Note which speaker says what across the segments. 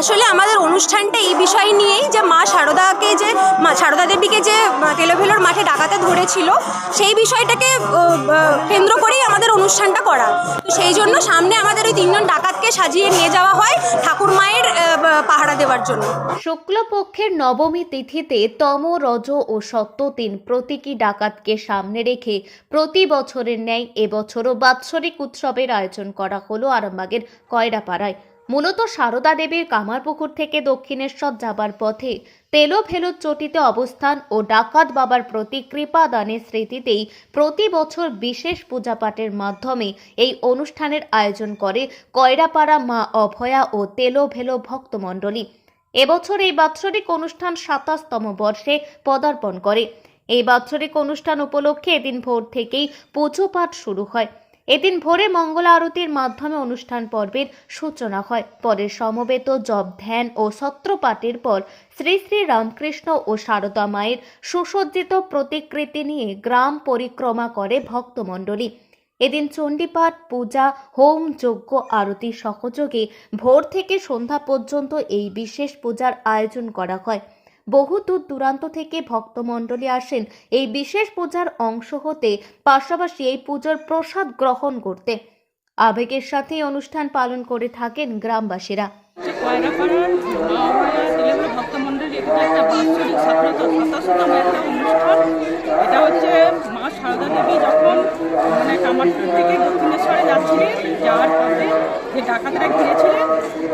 Speaker 1: আসলে আমাদের অনুষ্ঠানটা এই বিষয় নিয়েই যে মা শারদাকে যে, মা শারদা দেবীকে যে তেলোভেলোর মাঠে ডাকাতে ধরেছিল, সেই বিষয়টাকে কেন্দ্র করেই আমাদের অনুষ্ঠানটা করা। তো সেই জন্য সামনে আমাদের ওই তিনজন ডাকাতকে সাজিয়ে নিয়ে যাওয়া হয় ঠাকুর মায়ের পাহারা দেওয়ার জন্য।
Speaker 2: শুক্লপক্ষের নবমী তিথিতে তম, রজ ও সত্য তিন প্রতীকী ডাকাতকে সামনে রেখে প্রতি বছরের ন্যায় এবছরও বাৎসরিক উৎসবের আয়োজন করা হলো আরামবাগের কয়রাপাড়ায়। মূলত সারদা দেবীর কামারপুকুর থেকে দক্ষিণেশ্বর যাবার পথে তেলো ভেলোর চটিতে অবস্থান ও ডাকাত বাবার প্রতি কৃপা দানের স্মৃতিতেই প্রতি বছর বিশেষ পূজাপাঠের মাধ্যমে এই অনুষ্ঠানের আয়োজন করে কয়রাপাড়া মা অভয়া ও তেলো ভেলো ভক্তমণ্ডলী। এবছর এই বাৎসরিক অনুষ্ঠান সাতাশতম বর্ষে পদার্পণ করে। এই বাৎসরিক অনুষ্ঠান উপলক্ষে এদিন ভোর থেকেই পুজো পাঠ শুরু হয়। এদিন ভোরে মঙ্গল আরতির মাধ্যমে অনুষ্ঠান পর্বের সূচনা হয়। পরে সমবেত জপ ধ্যান ও সত্রপাঠের পর শ্রী শ্রী রামকৃষ্ণ ও সারদা মায়ের সুসজ্জিত প্রতিকৃতি নিয়ে গ্রাম পরিক্রমা করে ভক্তমণ্ডলী। এদিন চণ্ডীপাঠ, পূজা, হোম, যজ্ঞ, আরতি সহযোগে ভোর থেকে সন্ধ্যা পর্যন্ত এই বিশেষ পূজার আয়োজন করা হয়। বহু দূর দূরান্ত থেকে ভক্তমণ্ডলী আসেন। এই বিশেষ পূজার অংশ হতে পাশাপাশি এই পুজোর প্রসাদ গ্রহণ করতে আবেগের সাথে অনুষ্ঠান পালন করে থাকেন গ্রামবাসীরা।
Speaker 3: এটা হচ্ছে মা সারদা দেবী যখন মানে কামারপুর থেকে দক্ষিণেশ্বরে যাচ্ছিলেন যাওয়ার যে ডাকাতরা ঘিরেছিলেন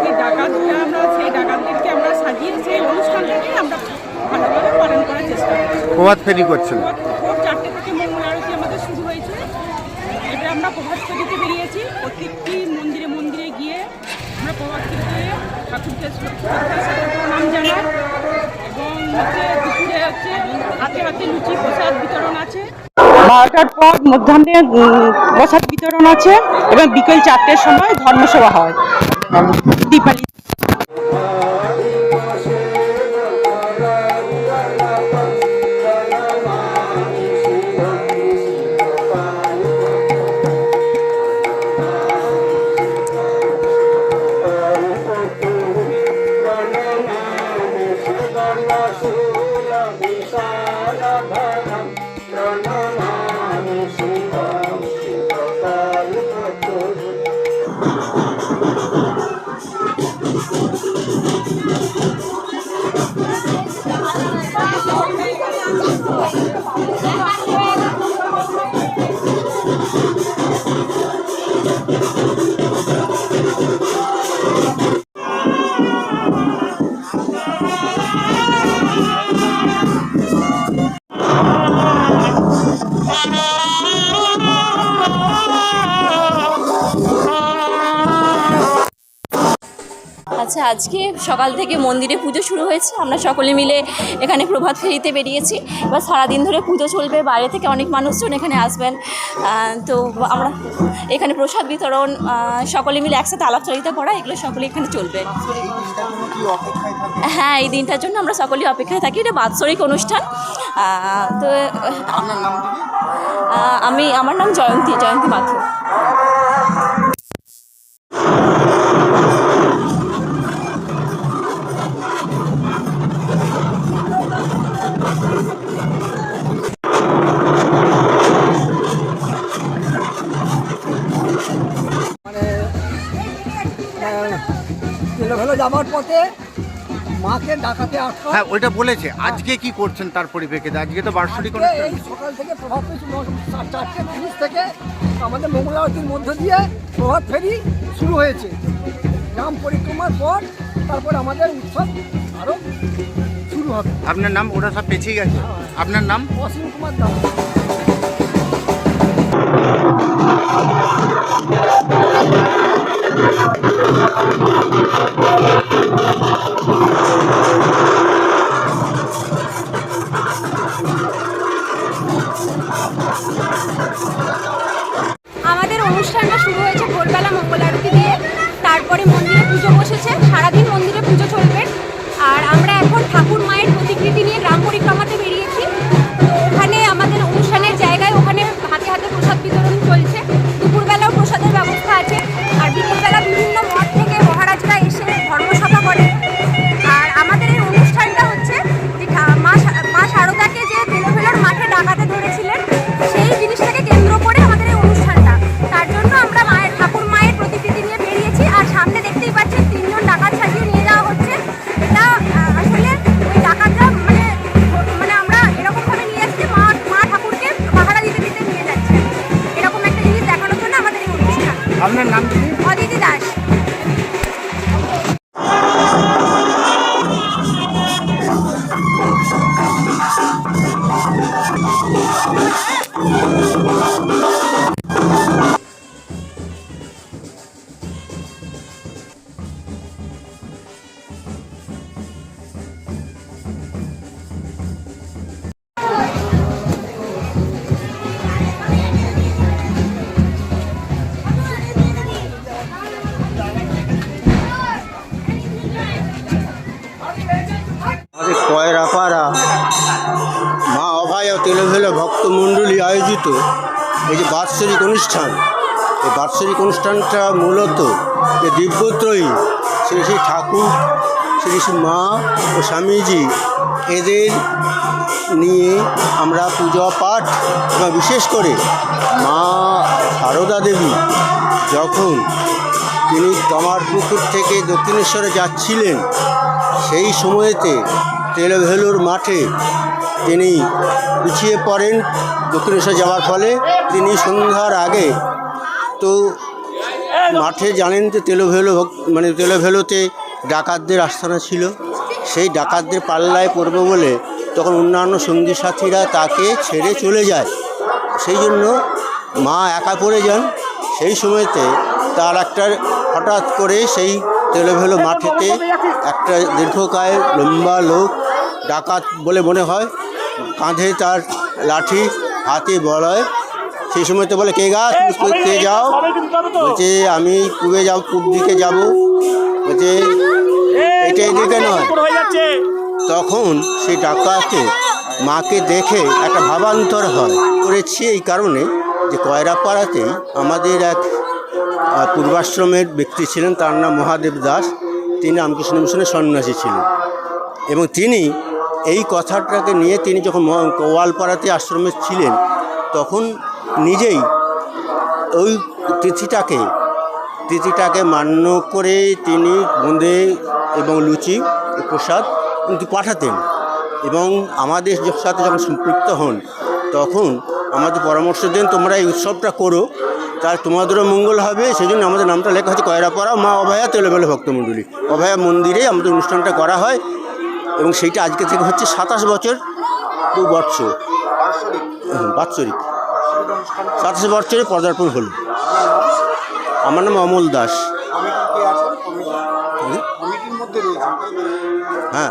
Speaker 3: সেই ডাকাতরা আমরা সেই ডাকাতদেরকে আমরা সাজিয়ে সেই অনুষ্ঠানটাকে আমরা ভালোভাবে পালন করার চেষ্টা করি
Speaker 4: প্রভাত ফেরি করছেন
Speaker 3: ভোর চারটে থেকে মঙ্গল আরতি আমাদের শুরু হয়েছে। এবারে আমরা প্রভাত ফেরিতে বেরিয়েছি। প্রত্যেকটি মন্দিরে মন্দিরে গিয়ে আমরা প্রভাত ফেরিতে ঠাকুরকে শ্রদ্ধার জানাই। এবং হচ্ছে দুপুরে হচ্ছে হাতে হাতে লুচি প্রসাদ বিতরণ আছে। বারোটার পর মধ্যাহ্নে প্রসাদ বিতরণ আছে এবং বিকেল চারটের সময় ধর্মসভা হয়। দীপালি
Speaker 5: আচ্ছা আজকে। সকাল থেকে মন্দিরে পুজো শুরু হয়েছে। আমরা সকলে মিলে এখানে প্রভাত ফেরিতে বেরিয়েছি। এবার সারাদিন ধরে পুজো চলবে। বাইরে থেকে অনেক মানুষজন এখানে আসবেন। তো আমরা এখানে প্রসাদ বিতরণ সকলে মিলে একসাথে আলাপচারিতা করা, এগুলো সকলে এখানে চলবে। হ্যাঁ এই দিনটার জন্য আমরা সকলেই অপেক্ষায় থাকি। এটা বাৎসরিক অনুষ্ঠান। তো আমি, আমার নাম জয়ন্তী জয়ন্তী মাথুর।
Speaker 6: যাবার পথে মাকে ডাকাতে আসা
Speaker 4: হ্যাঁ ওইটা বলেছে। আজকে কি করছেন তার পরিপ্রেক্ষিতে আজকে তো বার্ষিক
Speaker 6: এই সকাল থেকে প্রভাত ফেরি চারটে তিরিশ থেকে আমাদের মঙ্গলাবতীর মধ্য দিয়ে প্রভাব ফেরি শুরু হয়েছে। গ্রাম পরিক্রমার পর তারপর আমাদের উৎসব আরও শুরু হবে।
Speaker 4: আপনার নাম? ওরা সব পেছিয়ে গেছে। আপনার নাম?
Speaker 6: অসীম কুমার দাস।
Speaker 7: আয়োজিত এই যে বাৎসরিক অনুষ্ঠান, এই বাৎসরিক অনুষ্ঠানটা মূলত যে দিব্যত্রয়ী শ্রী শ্রী ঠাকুর, শ্রী শ্রী মা ও স্বামীজি এদের নিয়ে আমরা পূজা পাঠ এবং বিশেষ করে মা সারদা দেবী যখন তিনি কামারপুকুর থেকে দক্ষিণেশ্বরে যাচ্ছিলেন, সেই সময়েতে তেলভেলুর মাঠে তিনি পিছিয়ে পড়েন। দক্ষিণেশ্বর যাওয়ার ফলে তিনি সন্ধ্যার আগে তো মাঠে জানেন যে তেলোভেলো মানে তেলোভেলোতে ডাকাতদের আস্থানা ছিল। সেই ডাকাতদের পাল্লায় পড়বে বলে তখন অন্যান্য সঙ্গী সাথীরা তাকে ছেড়ে চলে যায়। সেই জন্য মা একা পড়ে যান। সেই সময়তে তার একটা হঠাৎ করে সেই তেলোভেলো মাঠেতে একটা দীর্ঘকায় লম্বা লোক ডাকাত বলে মনে হয় কাঁধে তার লাঠি হাতে বলয়। সেই সময় তো বলে কে গা? তুমি কে যাও? বলছে আমি কুবে যাও পূব দিকে যাব। বলছে এটা এদিকে নয়। তখন সেই ডাকাতে মাকে দেখে একটা ভাবান্তর হয়। করেছি এই কারণে যে কয়রাপাড়াতেই আমাদের এক পূর্বাশ্রমের ব্যক্তি ছিলেন তার নাম মহাদেব দাস। তিনি রামকৃষ্ণ মিশনের সন্ন্যাসী ছিলেন। এবং তিনি এই কথাটাকে নিয়ে তিনি যখন গোয়ালপাড়াতে আশ্রমে ছিলেন, তখন নিজেই ওই তিথিটাকে তিথিটাকে মান্য করে তিনি বোঁদে এবং লুচি, প্রসাদ কিন্তু পাঠাতেন। এবং আমাদের সাথে যখন সম্পৃক্ত হন, তখন আমাদের পরামর্শ দেন, তোমরা এই উৎসবটা করো। তার তোমাদেরও মঙ্গল হবে। সেই জন্য আমাদের নামটা লেখা হচ্ছে কয়রাপাড়া মা অভয়া তেলেবেলে ভক্তমণ্ডলী। অভয়া মন্দিরে আমাদের অনুষ্ঠানটা করা হয়। এবং সেইটা আজকে থেকে হচ্ছে সাতাশ বছর দু বৎসর বাৎসরিক। সাতাশ বছরে পদার্পণ হল। আমার নাম অমল দাস। হ্যাঁ।